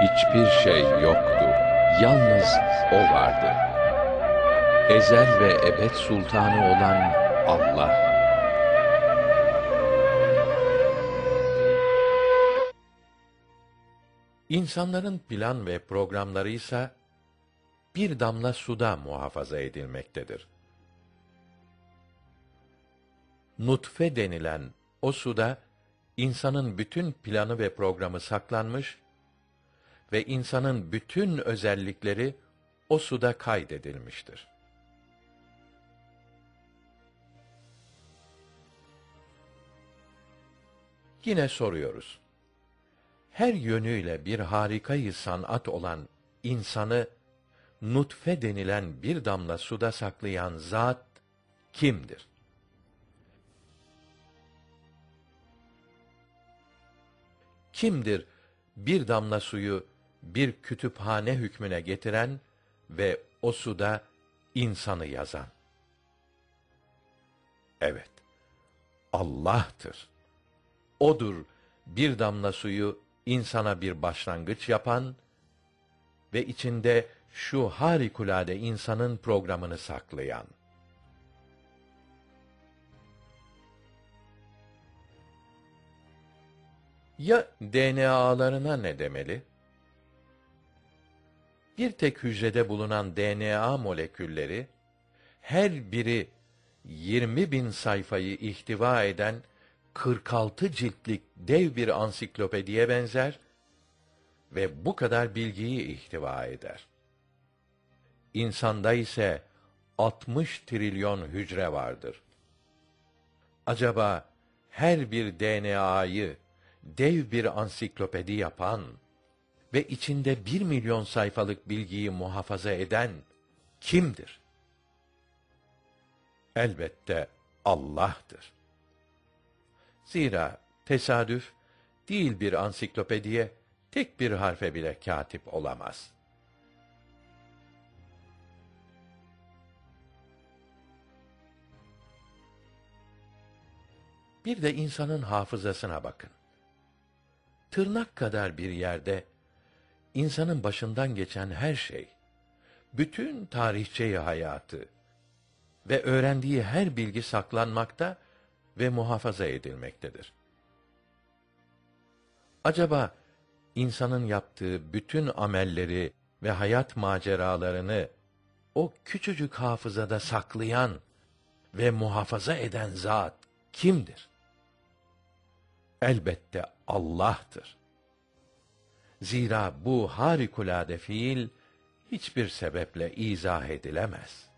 hiçbir şey yoktu. Yalnız o vardı. Ezel ve ebed sultanı olan Allah. İnsanların plan ve programları ise bir damla suda muhafaza edilmektedir. Nutfe denilen o suda insanın bütün planı ve programı saklanmış ve insanın bütün özellikleri o suda kaydedilmiştir. Yine soruyoruz. Her yönüyle bir harikayı sanat olan insanı nutfe denilen bir damla suda saklayan zat kimdir? Kimdir bir damla suyu bir kütüphane hükmüne getiren ve o suda insanı yazan? Evet, Allah'tır. Odur bir damla suyu insana bir başlangıç yapan ve içinde şu harikulade insanın programını saklayan. Ya DNA'larına ne demeli? Bir tek hücrede bulunan DNA molekülleri, her biri 20 bin sayfayı ihtiva eden 46 ciltlik dev bir ansiklopediye benzer ve bu kadar bilgiyi ihtiva eder. İnsanda ise 60 trilyon hücre vardır. Acaba her bir DNA'yı dev bir ansiklopedi yapan ve içinde bir milyon sayfalık bilgiyi muhafaza eden kimdir? Elbette Allah'tır. Zira tesadüf değil bir ansiklopediye tek bir harfe bile katip olamaz. Bir de insanın hafızasına bakın. Tırnak kadar bir yerde insanın başından geçen her şey, bütün tarihçeyi hayatı ve öğrendiği her bilgi saklanmakta ve muhafaza edilmektedir. Acaba insanın yaptığı bütün amelleri ve hayat maceralarını o küçücük hafızada saklayan ve muhafaza eden zat kimdir? Elbette Allah'tır. Zira bu harikulade fiil hiçbir sebeple izah edilemez.